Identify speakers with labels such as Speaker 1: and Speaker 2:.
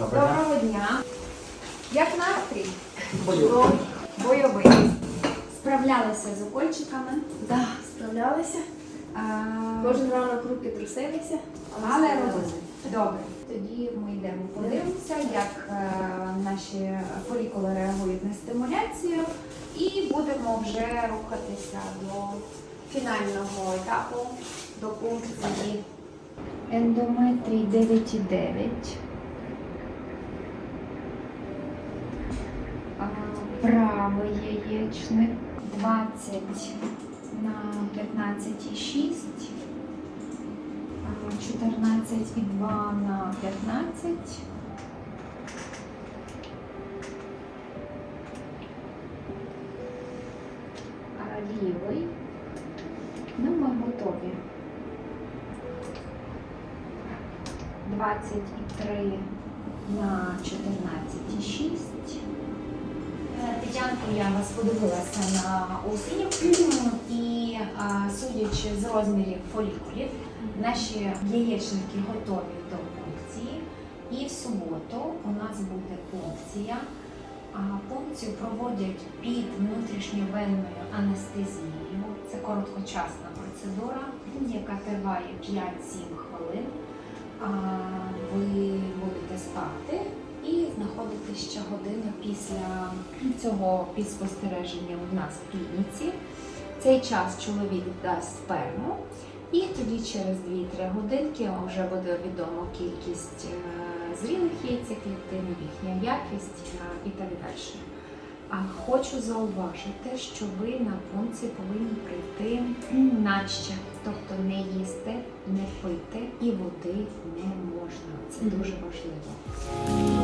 Speaker 1: Доброго дня. Як настрій?
Speaker 2: Бойовий.
Speaker 1: Бойовий. Справлялися з укольчиками.
Speaker 2: Да, справлялися.
Speaker 1: А,
Speaker 2: Кожен ранок руки трусилися,
Speaker 1: Але робили. Добре. Тоді ми йдемо подивимося, як е, наші фолікули реагують на стимуляцію, і будемо вже рухатися до фінального етапу, до пункції ендометрій 9,9. Правий яєчник 20 на 15,6. А, 14,2 на 15. Лівий. Ну, ми готові. 23 на 14,6. Е, я вас подивилася на осінь і судячи з розмірів фолікулів, наші яєчники готові до пункції. І в суботу у нас буде пункція. Пункцію проводять під внутрішньовенною анестезією. Це короткочасна процедура, яка триває 5-7 хвилин. А, ще годину після цього під спостереженням у нас в клініці. Цей час чоловік дасть сперму, і тоді через 2-3 годинки вже буде відомо кількість е, зрілих яйцеклітин, їхня якість е, і так далі. А хочу зауважити, що ви на пункції повинні прийти наче, тобто не їсти, не пити і води не можна. Це дуже важливо.